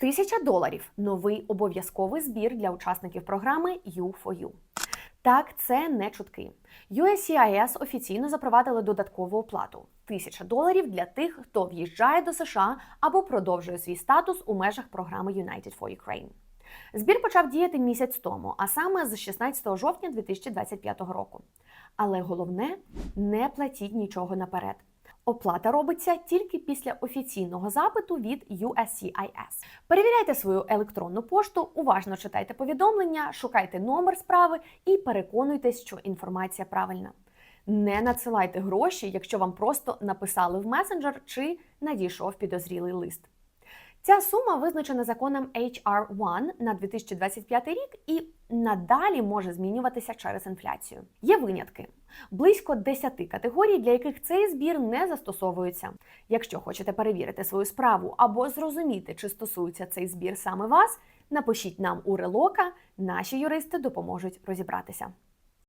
Тисяча доларів новий обов'язковий збір для учасників програми U4U. Так, це не чутки. USCIS офіційно запровадили додаткову оплату тисяча доларів для тих, хто в'їжджає до США або продовжує свій статус у межах програми United for Ukraine. Збір почав діяти місяць тому, а саме з 16 жовтня 2025 року. Але головне не платіть нічого наперед. Оплата робиться тільки після офіційного запиту від USCIS. Перевіряйте свою електронну пошту, уважно читайте повідомлення, шукайте номер справи і переконуйтесь, що інформація правильна. Не надсилайте гроші, якщо вам просто написали в месенджер чи надійшов підозрілий лист. Ця сума визначена законом HR1 на 2025 рік і надалі може змінюватися через інфляцію. Є винятки. Близько 10 категорій, для яких цей збір не застосовується. Якщо хочете перевірити свою справу або зрозуміти, чи стосується цей збір саме вас, напишіть нам у релока, наші юристи допоможуть розібратися.